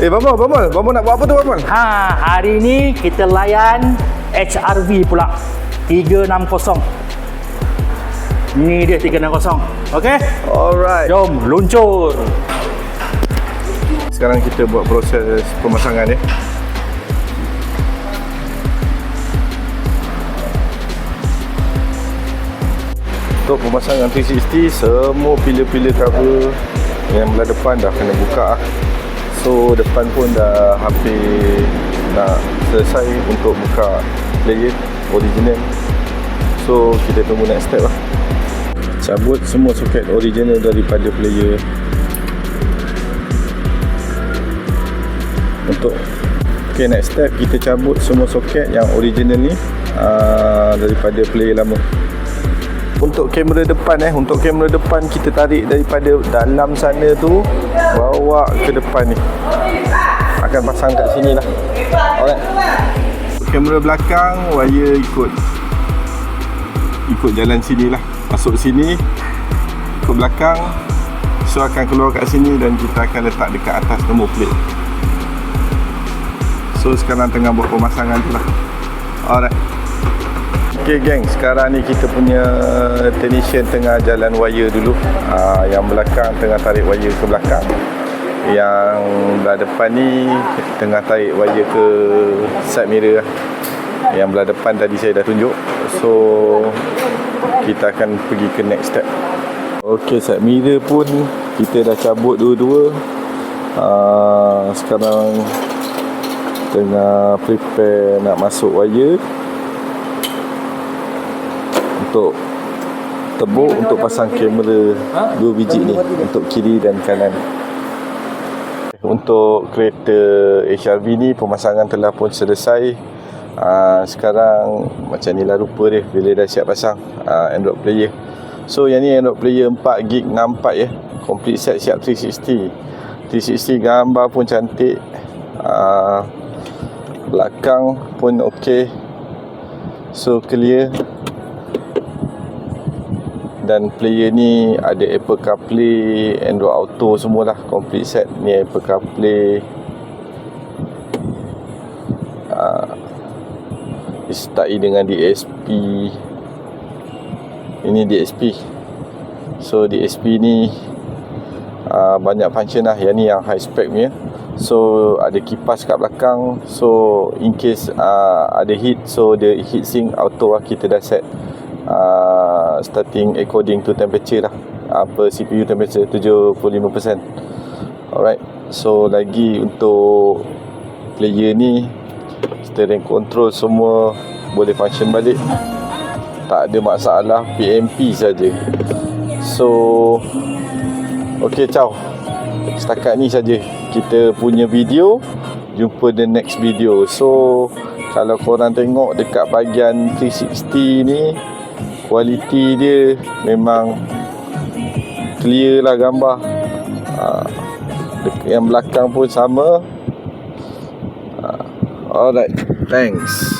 Eh, Bambang, Bambang. Bambang nak buat apa tu, Bambang? Ha, hari ni kita layan HRV pula. 360. Ni dia 360. Okey? Alright. Jom luncur. Sekarang kita buat proses pemasangan ya. Untuk pemasangan 360 semua pilih-pilih cover yang belah depan dah kena buka lah. So depan pun dah hampir nak selesai untuk buka player original. So kita tunggu next step lah. Cabut semua soket original daripada player untuk okay, next step kita cabut semua soket yang original ni uh, daripada player lama untuk kamera depan eh. Untuk kamera depan kita tarik daripada dalam sana tu bawa ke depan ni. Akan pasang kat sini lah. Alright. Kamera belakang wire ikut. Ikut jalan sini lah. Masuk sini ke belakang. So akan keluar kat sini dan kita akan letak dekat atas nombor plate. So sekarang tengah buat pemasangan tu lah. Alright Okay geng, sekarang ni kita punya technician tengah jalan wire dulu. Uh, Yang belakang tengah tarik wire ke belakang. Yang belah depan ni tengah tarik wire ke side mirror lah. Yang belah depan tadi saya dah tunjuk. So kita akan pergi ke next step. Okay, side mirror pun kita dah cabut dua-dua. Uh, Sekarang tengah prepare nak masuk wire untuk tebuk untuk pasang kamera dua biji ni untuk kiri dan kanan. Untuk kereta HRV ni pemasangan telah pun selesai. Uh, sekarang macam ni lah rupa dia bila dah siap pasang uh, Android player. So yang ni Android player 4 gig 64 ya complete set siap 360 360 gambar pun cantik. Uh, belakang pun okey. So clear dan player ni ada Apple CarPlay, Android Auto semualah complete set. Ni Apple CarPlay. Uh, disertai dengan DSP ini DSP so DSP ni uh, banyak function lah. Yang ni yang high spec punya. So ada kipas kat belakang. So in case uh, ada heat so the heat sink auto lah. Kita dah set uh, starting according to temperature lah. Apa CPU temperature 75% alright so lagi untuk player ni steering control semua boleh function balik. Tak ada masalah PMP saja. So ok ciao. Setakat ni saja kita punya video. Jumpa the next video. So kalau korang tengok dekat bahagian 360 ni kualiti dia memang clear lah gambar. Ha, yang belakang pun sama. Ha, alright thanks